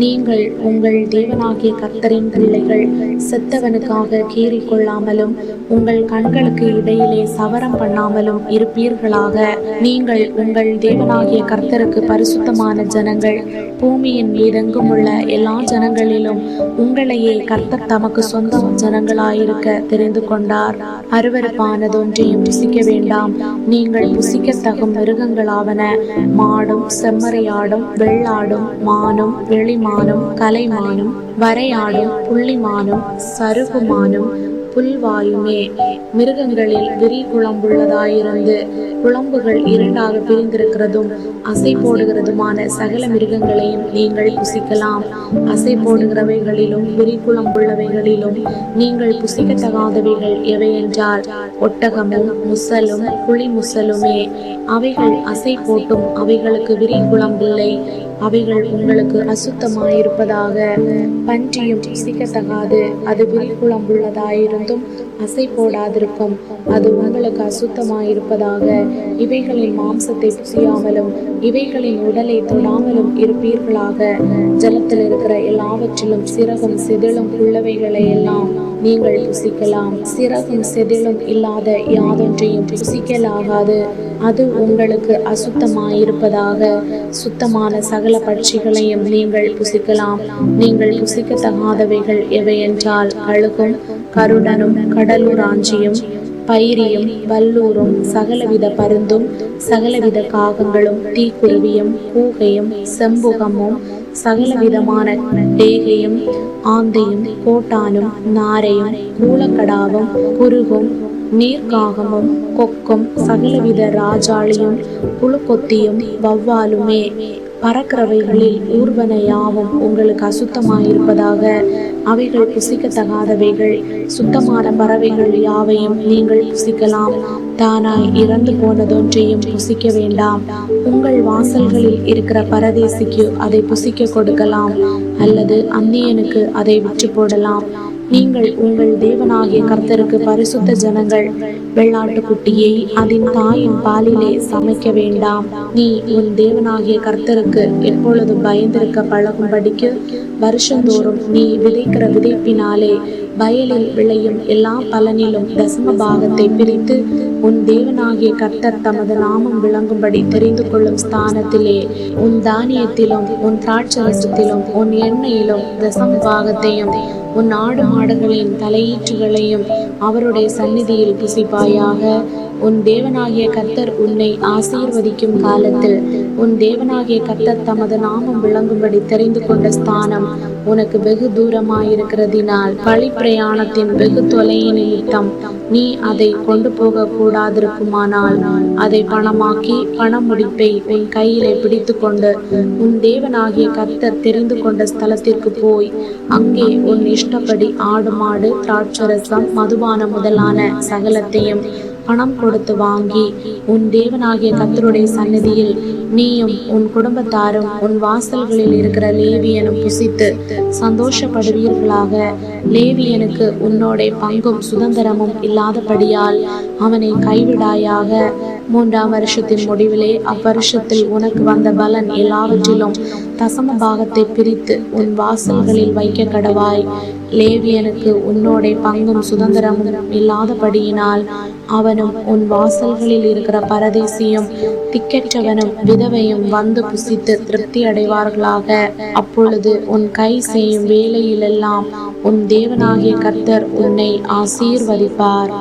நீங்கள் உங்கள் தேவனாகிய கர்த்தரின் பிள்ளைகள் செத்தவனுக்காக கீறி கொள்ளாமலும் உங்கள் கண்களுக்கு இடையிலே சவரம் பண்ணாமலும் இருப்பீர்களாக. நீங்கள் உங்கள் தேவனாகிய கர்த்தருக்கு பரிசுத்தமான ஜனங்கள். பூமியின் மீதெங்கும் உள்ள எல்லா ஜனங்களிலும் உங்களையே கர்த்தர் தமக்கு சொந்த ஜனங்களாயிருக்க தெரிந்து கொண்டார். அருவருப்பானதொன்றையும் புசிக்க வேண்டாம். நீங்கள் புசிக்கத்தகும் மிருகங்களாவன மாடும் செம்மறியாடும் வெள்ளாடும் மானும் வெளி மானும் கலைமானும் வரையாடும் புள்ளிமானும் சருகுமானும் புல்வாயுமே மிருகங்களில் விரி குழம்புள்ளதாயிருந்து குழம்புகள் இரண்டாக பிரிந்திருக்கிறதும் அசை போடுகிறதுமான சகல மிருகங்களையும் நீங்கள் புசிக்கலாம். அசை போடுகிறவைகளிலும் விரி குழம்புள்ளவைகளிலும் நீங்கள் புசிக்கத்தகாதவைகள் எவை என்றால் ஒட்டகமும் முசலும் புளி முசலுமே அவைகள் அசை போட்டும் அவைகளுக்கு விரி குழம்பில்லை. அவைகள் உங்களுக்கு அசுத்தமாயிருப்பதாக பன்றியும் சிக்கத்தகாது அது விரி உள்ளதாயிருந்தும் அசை போடாதிருக்கும் அது உங்களுக்கு அசுத்தமாயிருப்பதாக இவைகளின் மாம்சத்தை புசியாமலும் இவைகளின் உடலை தொடாமலும் இருப்பீர்களாக. ஜலத்தில் இருக்கிற எல்லாவற்றிலும் சிறகும் செதிலும் உள்ளவைகளை எல்லாம் நீங்கள் புசிக்கலாம். சிறகும் செதிலும் இல்லாத யாதொன்றையும் புசிக்கலாகாது. அது உங்களுக்கு அசுத்தமாயிருப்பதாக சுத்தமான சகல பட்சிகளையும் நீங்கள் புசிக்கலாம். நீங்கள் புசிக்கத்தகாதவைகள் எவை என்றால் கழுகும் கருடனும் கடலூராஞ்சியும் பயிரியும் வல்லூரும் சகலவித பருந்தும் சகலவித காகங்களும் தீக்குருவியும் கூகையும் செம்புகமும் சகலவிதமான டேகையும் ஆந்தையும் கோட்டானும் நாரையும் கூலக்கடாவும் குருகும் நீர்க்காகமும் கொக்கும் சகலவித ராஜாளியும் புழுக்கொத்தியும் வவ்வாலுமே பறக்கிறவைகளில் ஊர்வன யாவும் உங்களுக்கு அசுத்தமாயிருப்பதாக. அவைகள் புசிக்கத்தகாதவைகள். சுத்தமான பறவைகள் யாவையும் நீங்கள் புசிக்கலாம். தானாய் இறந்து போனதொன்றையும் புசிக்க வேண்டாம். உங்கள் வாசல்களில் இருக்கிற பரதேசிக்கு அதை புசிக்க கொடுக்கலாம். அல்லது அந்நியனுக்கு அதை விற்று போடலாம். நீங்கள் உங்கள் தேவனாகிய கர்த்தருக்கு பரிசுத்த ஜனங்கள். வெள்ளாட்டு குட்டியை அதன் தாயின் பாலிலே சமைக்க வேண்டாம். நீ உன் தேவனாகிய கர்த்தருக்கு எப்பொழுது பயந்திருக்க பழகும்படிக்கு வருஷந்தோறும் நீ விதைக்கிற விதைப்பினாலே வயலில் விளையும் எல்லா பலனிலும் தசம பாகத்தை பிரித்து உன் தேவனாகிய கர்த்தர் தமது நாமம் விளங்கும்படி தெரிந்து கொள்ளும் ஸ்தானத்திலே உன் தானியத்திலும் உன் திராட்சரசத்திலும் உன் எண்ணெயிலும் தசம பாகத்தையும் உன் ஆடு மாடுகளின் தலையீற்றுகளையும் அவருடைய சந்நிதியில் புசிப்பாயாக. உன் தேவனாகிய கர்த்தர் உன்னை ஆசீர்வதிக்கும் காலத்தில் உன் தேவனாகிய கர்த்தர் தமது நாமம் விளங்கும்படி தெரிந்து கொண்ட ஸ்தானம் உனக்கு வெகு தூரமாயிருக்கிறதினால் பழி பிரயாணத்தின் வெகு தொலையின் நிமித்தம் நீ அதை கொண்டு போக கூடாதிருக்குமானால் அதை பணமாக்கி பண முடிப்பை உன் கையிலே பிடித்து கொண்டு உன் தேவனாகிய கர்த்தர் தெரிந்து கொண்ட ஸ்தலத்திற்கு போய் அங்கே உன் இஷ்டப்படி ஆடு மாடு திராட்சரசம் மதுபான முதலான சகலத்தையும் பணம் கொடுத்து வாங்கி உன் தேவனாகிய கத்தருடைய சன்னதியில் நீயும் உன் குடும்பத்தாரும் உன் வாசல்களில் இருக்கிற லேவியனும் புசித்து சந்தோஷப்படுவீர்களாக. லேவியனுக்கு உன்னோட பங்கும் சுதந்திரமும் இல்லாதபடியால் அவனை கைவிடாயாக மூன்றாம் வருஷத்தின் முடிவிலே அவ்வருஷத்தில் உனக்கு வந்த பலன் எல்லாவற்றிலும் தசம பாகத்தை பிரித்து உன் வாசல்களில் வைக்க கடவாய். லேவியனுக்கு உன்னோட பங்கும் சுதந்திரமும் இல்லாதபடியினால் அவனும் உன் வாசல்களில் இருக்கிற பரதேசியும் திக்கற்றவனும் விதவையும் வந்து புசித்து திருப்தி அடைவார்களாக அப்பொழுது உன் கை செய்யும் வேலையிலெல்லாம் உன் தேவனாகிய கர்த்தர் உன்னை ஆசீர்வதிப்பார்.